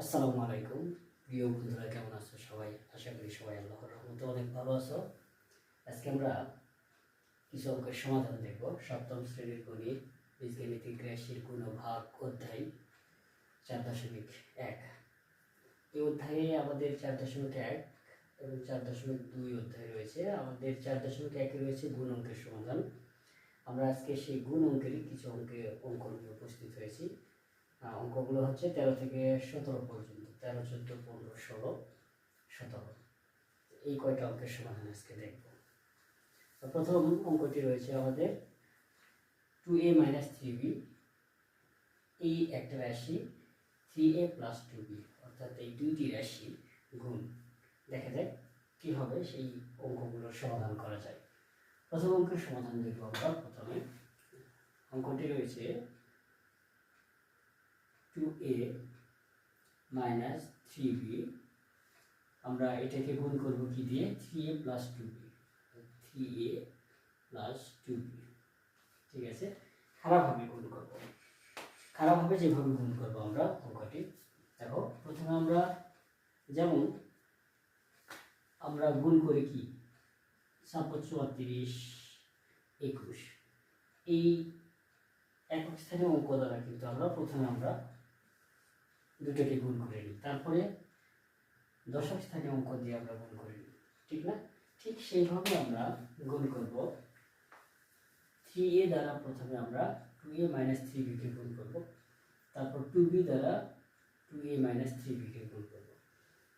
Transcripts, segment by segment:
আসসালামু আলাইকুম। প্রিয় বন্ধুরা, কেমন আছো সবাই? আশা করি সবাই আল্লাহর রহমতে অনেক ভালো আছো। আজকে আমরা কিছু অঙ্কের সমাধান দেখব। সপ্তম শ্রেণির গণিত, বীজগণিতিক রাশির ও ভাগ অধ্যায় চার দশমিক এক। এই অধ্যায়ে আমাদের চার দশমিক এক এবং চার দশমিক দুই অধ্যায় রয়েছে। আমাদের চার দশমিক একে রয়েছে গুণ অঙ্কের সমাধান। আমরা আজকে সেই গুণ অঙ্কেরই কিছু অঙ্কে অঙ্ক নিয়ে উপস্থিত হয়েছি। অঙ্কগুলো হচ্ছে তেরো থেকে সতেরো পর্যন্ত। তেরো, চোদ্দ, পনেরো, ষোলো, সতেরো। এই কয়টা অঙ্কের সমাধান আজকে দেখব। প্রথম অঙ্কটি রয়েছে আমাদের two a minus three b এই একটা রাশি three a plus two b অর্থাৎ এই দুইটি রাশি গুণ। দেখা যাক কীভাবে সেই অঙ্কগুলোর সমাধান করা যায়। প্রথম অঙ্কের সমাধান দেখব আমরা প্রথমে। অঙ্কটি রয়েছে two a minus three b আমরা এটাকে গুণ করব কি দিয়ে? Three a plus two b three a plus two b ঠিক আছে? খারাপভাবে গুণ করব। খারাপভাবে যেভাবে গুণ করব আমরা অঙ্কটি। দেখো, প্রথমে আমরা যেমন আমরা গুণ করি কি? ছাপ্পান্ন চুয়াত্রিশ একুশ। এই একক স্থানীয় অঙ্ক দ্বারা কিন্তু আমরা প্রথমে আমরা দুটোকে গুণ করে নিই। তারপরে দশক স্থানে অঙ্ক দিয়ে আমরা গুণ করে নিই, ঠিক না? ঠিক সেইভাবে আমরা গুণ করব। থ্রি এ দ্বারা প্রথমে আমরা টু এ মাইনাস থ্রি বিকে গুণ করব। তারপর টু বি দ্বারা টু এ মাইনাস থ্রি বিকে গুণ করব।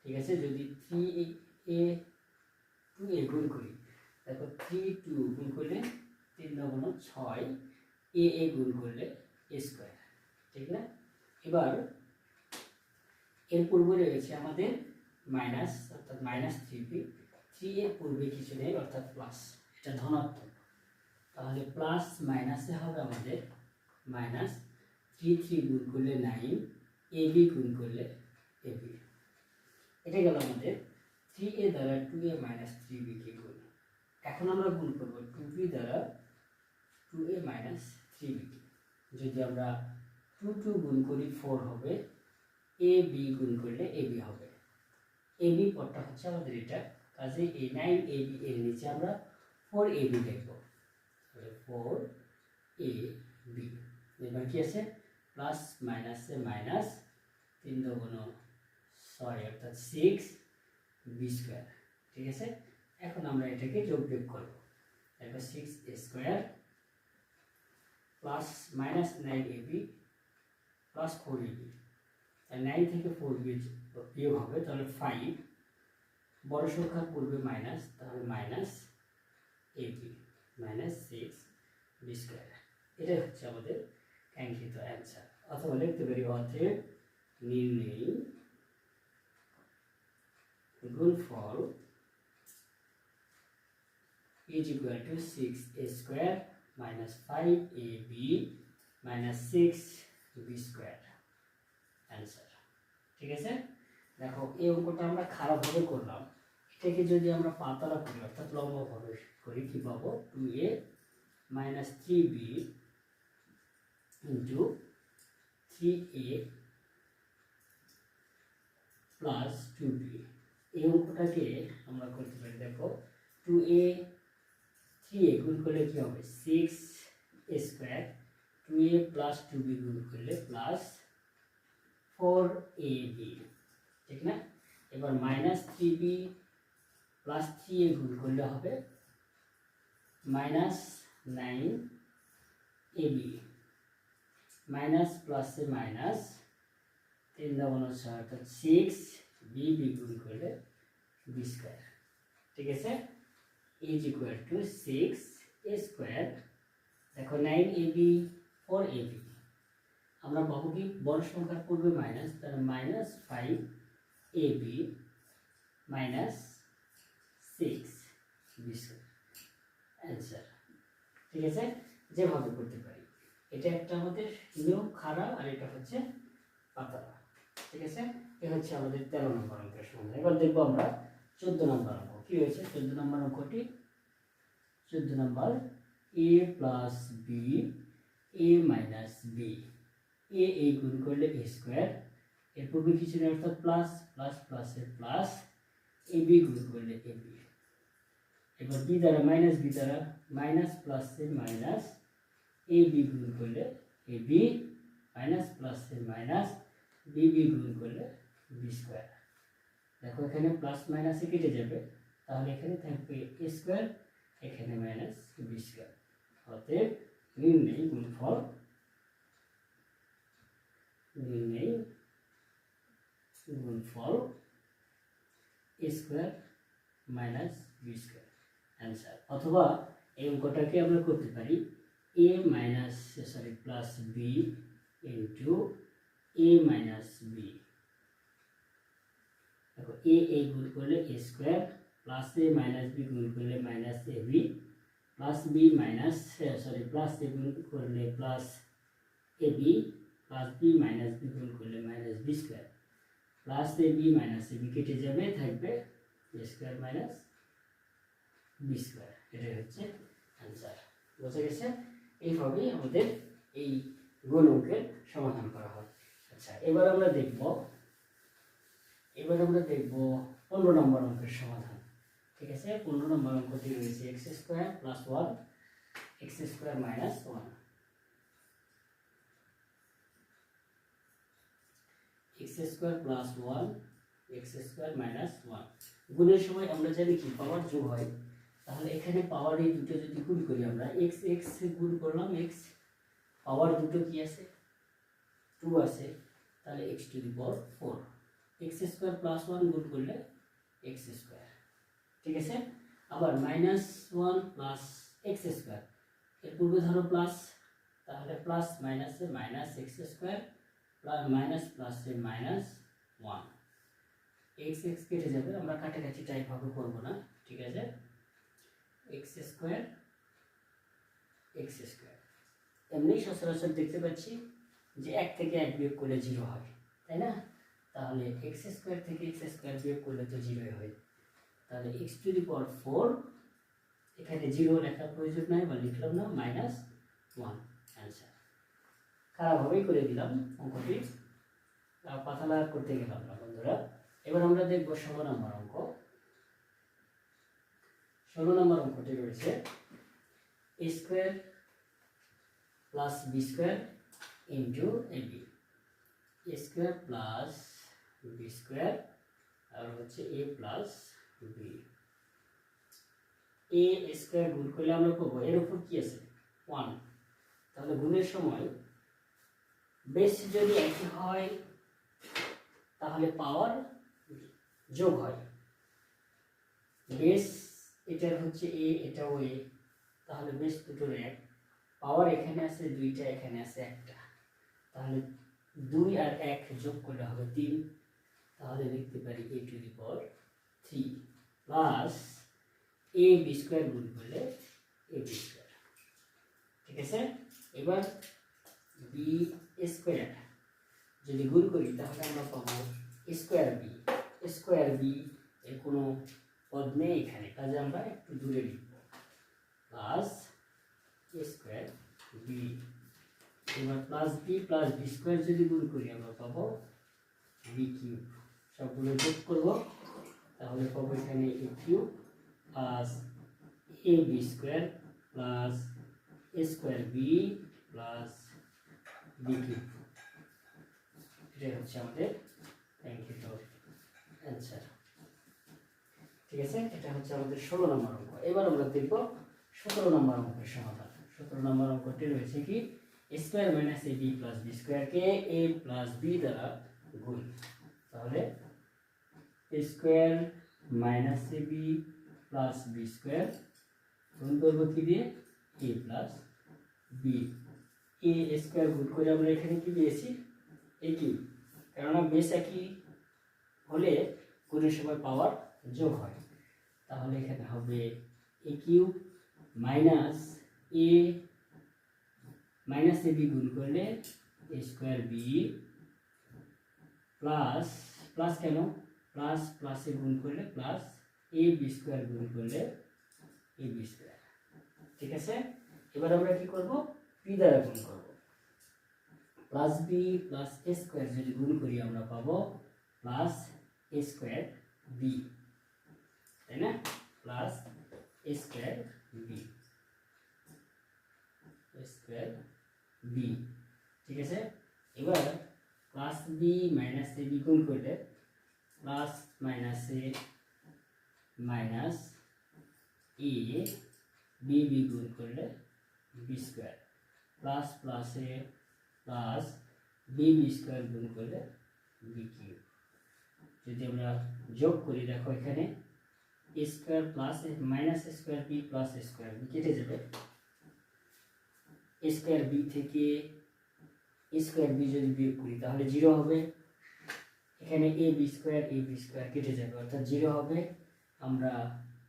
ঠিক আছে? যদি থ্রি এ টু এ গুণ করি, দেখো থ্রি টু গুণ করলে তিন নগুণ ছয় এ এ গুণ করলে এ স্কোয়ার ঠিক না? এবার এর পূর্বে রয়েছে আমাদের মাইনাস অর্থাৎ মাইনাস থ্রি পি থ্রি এর পূর্বে কিছু নেই, অর্থাৎ প্লাস এটা ধনাত্মক। তাহলে প্লাস মাইনাসে হবে আমাদের মাইনাস থ্রি থ্রি গুণ করলে নাইন এ বি গুণ করলে এ বি এটা গেল আমাদের থ্রি এ দ্বারা টু এ মাইনাস থ্রি বিকে গুণ। এখন আমরা গুণ করব টু বি দ্বারা two a minus three b যদি আমরা টু টু গুণ করি ফোর হবে এ বি গুণ করলে এ বি হবে। এ বি পদটা হচ্ছে আমাদের এটা। কাজে এই নাইন এ বি এর নিচে আমরা ফোর এ বি লিখব ফোর এ বি এবার কি আছে প্লাস মাইনাসে মাইনাস তিন দুগুণ ছয় অর্থাৎ সিক্স বি স্কোয়ার ঠিক আছে? এখন আমরা এটাকে যোগ বিয়োগ করব। এবার six square plus minus nine a b plus four a b nine থেকে ফোর বিয়োগ হবে, তাহলে ফাইভ বড় সংখ্যার পূর্বে মাইনাস তাহলে minus a b minus six b square এটাই হচ্ছে আমাদের কাঙ্ক্ষিত অ্যান্সার অথবা লিখতে পারি অতএব নির্ণয় গুণফল is equal to 6a square minus 5ab minus 6b square answer ঠিক আছে? দেখো, এই অঙ্কটা আমরা খারাপভাবে করলাম। এটাকে যদি আমরা পাতলা করি, অর্থাৎ লম্বভাবে করি, কি পাবো? Two a minus three b into three a plus two b এই অঙ্কটাকে আমরা করতে পারি, দেখো টু এ থ্রি এ গুণ করলে কী হবে? Six square two a plus two b গুণ করলে প্লাস ফোর এ বি ঠিক না? এবার minus three b plus three a গুণ করলে হবে minus nine a b minus প্লাসে মাইনাস তিন দাবানো ছয় অর্থাৎ সিক্স বি বি গুণ করলে বি স্কোয়ার ঠিক আছে? is equal to 6 a square দেখো nine a b four a b আমরা পাবো কি? বড় সংখ্যার পূর্বে মাইনাস তাহলে minus five a b minus six b answer ঠিক আছে? যেভাবে করতে পারি। এটা একটা আমাদের নিয়ম খারাপ আর এটা হচ্ছে পাতলা ঠিক আছে? এ হচ্ছে আমাদের তেরো নম্বর অঙ্কের সমাধান। এবার দেখব আমরা চোদ্দ নম্বর অঙ্ক। কি হয়েছে? চোদ্দ নম্বর অঙ্কটি? চোদ্দ number a plus b a minus b এ এই গুণ করলে এ স্কোয়ার। এর পূর্বে কিছু নেই অর্থাৎ প্লাস প্লাস প্লাসের প্লাস এ বি গুণ করলে এ বি। এবার বি দ্বারা মাইনাস বি দ্বারা মাইনাস প্লাসের মাইনাস এ বি গুণ করলে এ বি। মাইনাস প্লাসের মাইনাস বি বি গুণ করলে বি স্কোয়ার। দেখো এখানে প্লাস মাইনাসে কেটে যাবে। তাহলে এখানে থাকবে এ স্কোয়ার, এখানে মাইনাস বি স্কোয়ার। অতএব নির্ণয় গুণফল নির্ণয় গুণফল a square minus b square answer অথবা এই অঙ্কটাকে আমরা করতে পারি a minus sorry plus b into a minus b দেখো এ এ গুণ করলে a square plus a minus b গুণ করলে minus a b plus b minus sorry plus a গুণ করলে plus a b plus b minus b গুণ করলে minus b square plus a b minus a b কেটে যাবে, থাকবে a square minus b square. এটাই হচ্ছে অ্যান্সার বোঝা গেছে? এইভাবেই আমাদের এই গুণ অঙ্কের সমাধান করা হয়। আচ্ছা এবার আমরা দেখব, এবার আমরা দেখব পনেরো নম্বর অঙ্কের সমাধান। ঠিক আছে? পনেরো নম্বর অঙ্কটি রয়েছে x square plus one x square minus one x square plus one, x square minus one. গুণের সময় আমরা জানি কি, পাওয়ার যোগ হয়। তাহলে এখানে পাওয়ার এই দুটো যদি গুণ করি আমরা, এক্স এক্স গুণ করলাম, এক্স, পাওয়ার দুটো কি আছে? টু আছে। তাহলে x to the power four. X square plus one গুণ করলে এক্স স্কোয়ার। ঠিক আছে? আবার minus one plus x square. এর পূর্বে ধরো প্লাস, তাহলে প্লাস মাইনাসে মাইনাস এক্স স্কোয়ার। মাইনাস প্লাসে মাইনাস ওয়ান। এক্স এক্স কেটে যাবে, আমরা কাছাকাছি টাইপভাবে করব না, ঠিক আছে? এক্স স্কোয়ার এক্স স্কোয়ার এমনি সচরাচর দেখতে পাচ্ছি যে এক থেকে এক বিয়োগ করলে জিরো হয়, তাই না? তাহলে এক্স স্কোয়ার থেকে এক্স স্কোয়ার বিয়োগ করলে তো জিরোই হয়। তাহলে x to the power four এখানে জিরো লেখার প্রয়োজন নাই, বা লিখলাম না মাইনাস ওয়ান অ্যান্সার খারাপভাবেই করে দিলাম অঙ্কটি। পাতালা করতে গেলাম না বন্ধুরা। এবার আমরা দেখব ষোলো নম্বর অঙ্ক। ষোলো নম্বর অঙ্কটি রয়েছে। Square plus b square into a b square plus b square আর হচ্ছে a plus b a square গুণ করলে আমরা পাবো এর উপর কি আছে? ওয়ান তাহলে গুণের সময় বেশ যদি একই হয়, তাহলে পাওয়ার যোগ হয়। বেস এটার হচ্ছে এ এটাও এ তাহলে বেশ দুটোর এক। পাওয়ার এখানে আছে, দুইটা এখানে আছে, একটা। তাহলে দুই আর এক যোগ করলে হবে তিন। তাহলে লিখতে পারি a to the power three plus a b square গুণ করলে এ বি স্কোয়ার। ঠিক আছে? এবার বি স্কোয়ার যদি গুণ করি, তাহলে আমরা পাবো স্কোয়ার বি স্কোয়ার বি এর কোনো পদ নেই এখানে, কাজে আমরা একটু দূরে লিখব। প্লাস স্কোয়ার বি এবার plus b plus b square যদি গুণ করি, আমরা পাবো বি কিউব সবগুলো যোগ করব, তাহলে পাবো এখানে a cube plus a b square plus square b plus cube এটাই হচ্ছে আমাদের ব্যাংকিত অ্যান্সার ঠিক আছে? এটা হচ্ছে আমাদের ষোলো নম্বর অঙ্ক। এবার আমরা দেখব সতেরো নম্বর অঙ্কের সমাধান। সতেরো নম্বর অঙ্কটি রয়েছে কি? Square minus a b plus b স্কোয়ারকে এ প্লাস বি দ্বারা গুণ। তাহলে square minus a b plus b square গুণ করব কি দিয়ে? A plus b a square গুণ করে আমরা এখানে কি পেয়েছি এ কিউব কেননা বেস একই হলে গুণের সময় পাওয়ার যোগ হয়। তাহলে এখানে হবে a cube minus a minus a b গুণ করলে a square b plus plus কেন? প্লাস প্লাসে গুণ করলে প্লাস এ বি স্কোয়ার গুণ করলে এ বি স্কোয়ার ঠিক আছে? এবার আমরা কি করব? পি দ্বারা গুণ করব। Plus b plus a square যদি গুণ করি আমরা পাবো প্লাস এ স্কোয়ার বি তাই না? Plus a square b square b ঠিক আছে? এবার plus b minus a b গুণ করলে plus minus a minus a b b গুণ করলে b square plus plus plus b b square গুণ করলে বি কিউব যদি আমরা যোগ করি, দেখো এখানে square plus minus square b plus square b কেটে যাবে। স্কোয়ার বি থেকে স্কোয়ার বি যদি বিয়োগ করি, তাহলে জিরো হবে। এখানে a b square a b square কেটে যাবে, অর্থাৎ জিরো হবে। আমরা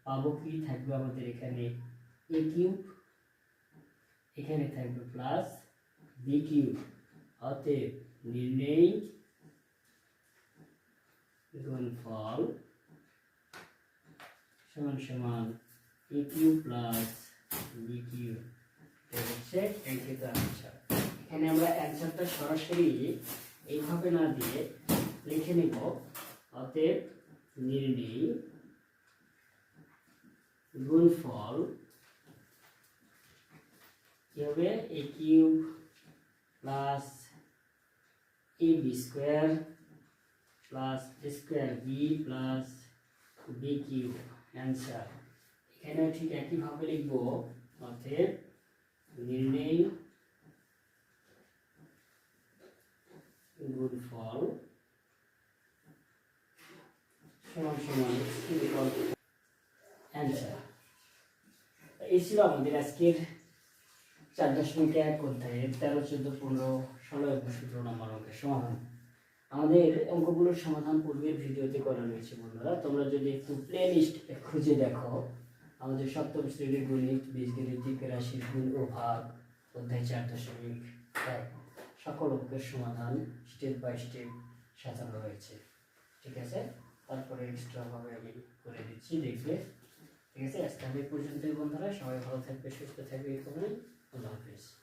পাবো কি? থাকবে আমাদের এখানে এ কিউব এখানে থাকবে প্লাস বি কিউব অতএব নির্ণয় গুণফল সমান সমান এ কিউ প্লাস বি এটা হচ্ছে কাঙ্ক্ষিত অ্যান্সার এখানে আমরা অ্যান্সারটা সরাসরি এইভাবে না দিয়ে লিখে নিব। অতএব নির্ণয় গুণফল কি হবে a cube plus a b square plus square b plus b cube answer এখানেও ঠিক একইভাবে লিখব, অতএব নির্ণয় গুণফল সমান সমান অ্যান্সার এই ছিল আমাদের আজকের চার দশমিক এক অধ্যায়ের তেরো, চোদ্দ, পনেরো, ষোলো, একুশ, সতেরো নম্বর অঙ্কের সমাধান। আমাদের অঙ্কগুলোর সমাধান পূর্বের ভিডিওতে করা রয়েছে বন্ধুরা। তোমরা যদি একটু প্লে লিস্ট খুঁজে দেখো, আমাদের সপ্তম শ্রেণির গণিত বীজগণিতিক রাশির গুণ ও ভাগ, অধ্যায় চার দশমিক এক। সকল অঙ্কের সমাধান স্টেপ বাই স্টেপ সাজানো রয়েছে। ঠিক আছে? তারপরে এক্সট্রাভাবে আমি করে দিচ্ছি দেখবে ঠিক আছে? আজকে আমি পর্যন্তই বন্ধুরা। সবাই ভালো থাকবে, সুস্থ থাকবে, এই Love is.